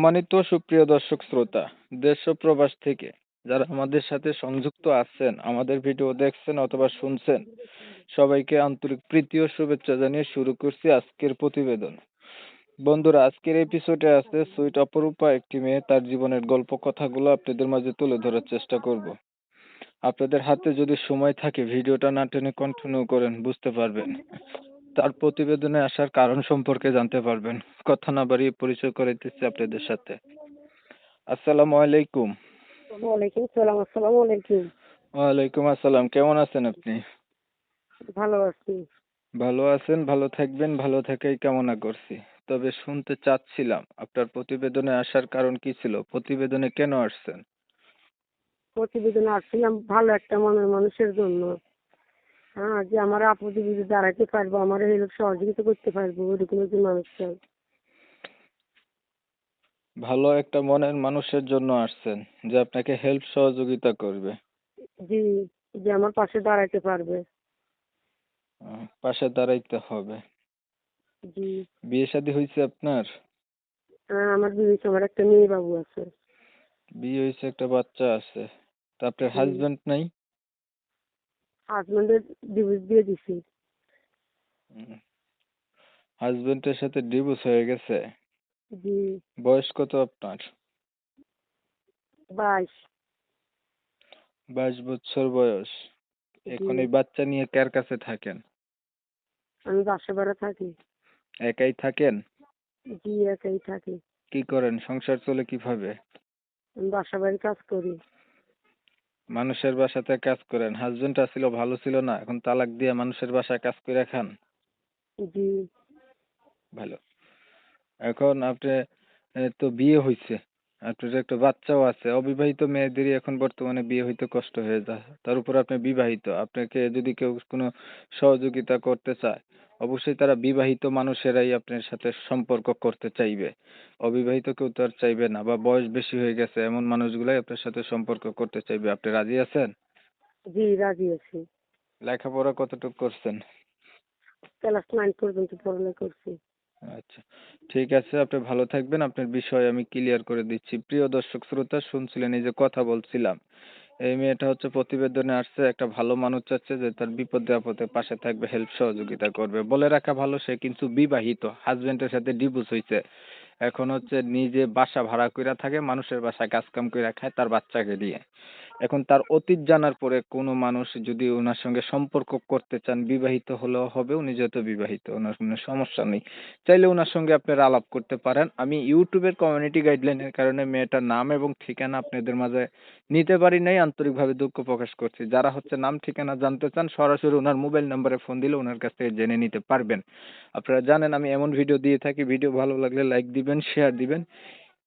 সম্মানিত সুপ্রিয় দর্শক শ্রোতা, দেশ ও প্রবাস থেকে যারা আমাদের সাথে সংযুক্ত আছেন, আমাদের ভিডিও দেখছেন অথবা শুনছেন, সবাইকে আন্তরিক প্রীতি ও শুভেচ্ছা জানিয়ে শুরু করছি আজকের প্রতিবেদন। বন্ধুরা, আজকের এপিসোডে আছে সুইট অপরূপা, একটি মেয়ে, তার জীবনের গল্প কথাগুলো আপনাদের মাঝে তুলে ধরার চেষ্টা করব। আপনাদের হাতে যদি সময় থাকে, ভিডিওটা না টেনে কন্টিনিউ করেন, বুঝতে পারবেন। তার প্রতিবেদনে আসার কারণ সম্পর্কে জানতে পারবেন। কথা না বাড়িয়ে পরিচয় করাইতেছি আপনাদের সাথে। আসসালামু আলাইকুম। ওয়ালাইকুম সালাম আসসালামু আলাইকুম। ওয়ালাইকুম আসসালাম কেমন আছেন আপনি? ভালো আছি। ভালো আছেন ভালো থাকবেন ভালো থাকাই কামনা করছি। তবে শুনতে চাচ্ছিলাম আপনার প্রতিবেদনে আসার কারণ কি ছিল? প্রতিবেদনে কেন আসছেন? প্রতিবেদনে আসছিলাম ভালো একটা মনের মানুষের জন্য। হ্যাঁ যে আমার আপদে বিপদে দাঁড়াতে পারব আমার হেল্প সহযোগিতা করতে পারব ওরকম একজন মানুষ চাই। ভালো একটা মনের মানুষের জন্য আসছেন যে আপনাকে হেল্প সহযোগিতা করবে। জি যে আমার পাশে দাঁড়াতে পারবে। পাশে দাঁড়াইতে হবে। জি। বিয়ে শাদী হয়েছে আপনার? হ্যাঁ আমার বিয়ে হয়েছে, আমার একটা মেয়ে বাবু আছে। বিয়ে হয়েছে একটা বাচ্চা আছে। তা আপনার। হাজবেন্ড নাই? হাজবেন্ডের ডিভোর্স দিয়ে দিছি। হাজবেন্ডের সাথে ডিভোর্স হয়ে গেছে? জি। বয়স কত আপনার? বাইশ। বাইশ বছর বয়স। এখন এই বাচ্চা নিয়ে কার কাছে থাকেন? আমি বাসা ভাড়া থাকি। একাই থাকেন? জি একাই থাকি। কি করেন? সংসার চলে কীভাবে? আমি বাসা বাড়ি কাজ করি। মানুষের বাসাতে কাজ করেন। হাজবেন্ড ছিল ভালো ছিল না এখন তালাক দিয়ে মানুষের বাসায় কাজ করে খান। জি। ভালো। এখন আপনি তো বিয়ে হয়েছে আপনার একটা বাচ্চাও আছে অবিবাহিত মেয়েদেরই এখন বর্তমানে বিয়ে হইতে কষ্ট হয়ে যায় তার উপর আপনি বিবাহিত। আপনাকে যদি কেউ কোনো সহযোগিতা করতে চায় অবশ্যই তারা বিবাহিত মানুষেরাই আপনার সাথে সম্পর্ক করতে চাইবে। অবিবাহিত কেউ তো আর চাইবে না বা বয়স বেশি হয়ে গেছে এমন মানুষগুলাই আপনার সাথে সম্পর্ক করতে চাইবে। আপনি রাজি আছেন? জি রাজি আছি। লেখাপড়া কতটুকু করছেন? ক্লাস নাইন পর্যন্ত পড়ালেখা করছি। আচ্ছা ঠিক আছে আপনি ভালো থাকবেন। আপনার বিষয় আমি ক্লিয়ার করে দিচ্ছি। প্রিয় দর্শক শ্রোতা শুনছিলেন এই যে কথা বলছিলাম। এই মেয়েটা হচ্ছে প্রতিবেদনে আসছে, একটা ভালো মানুষ চাচ্ছে যে তার বিপদে আপদে পাশে থাকবে হেল্প সহযোগিতা করবে। বলে রাখা ভালো, সে কিন্তু বিবাহিত হাজবেন্ডের সাথে ডিভোর্স হয়েছে এখন হচ্ছে নিজে বাসা ভাড়া কইরা থাকে, মানুষের বাসায় কাজ কাম কইরা খায় তার বাচ্চাকে দিয়ে। এখন তার অতীত জানার পরে কোনো মানুষ যদি ওনার সঙ্গে সম্পর্ক করতে চান, বিবাহিত হলেও হবে, উনি যেহেতু বিবাহিত, ওনার কোনো সমস্যা নেই। চাইলে ওনার সঙ্গে আপনারা আলাপ করতে পারেন। আমি ইউটিউবের কমিউনিটি গাইডলাইনের কারণে মেয়েটার নাম এবং ঠিকানা আপনাদের মাঝে নিতে পারি নাই, আন্তরিকভাবে দুঃখ প্রকাশ করছি। যারা হচ্ছে নাম, ঠিকানা জানতে চান, সরাসরি ওনার মোবাইল নাম্বারে ফোন দিলে ওনার কাছ থেকে জেনে নিতে পারবেন। আপনারা জানেন, আমি এমন ভিডিও দিয়ে থাকি। ভিডিও ভালো লাগলে লাইক দিবেন শেয়ার দিবেন।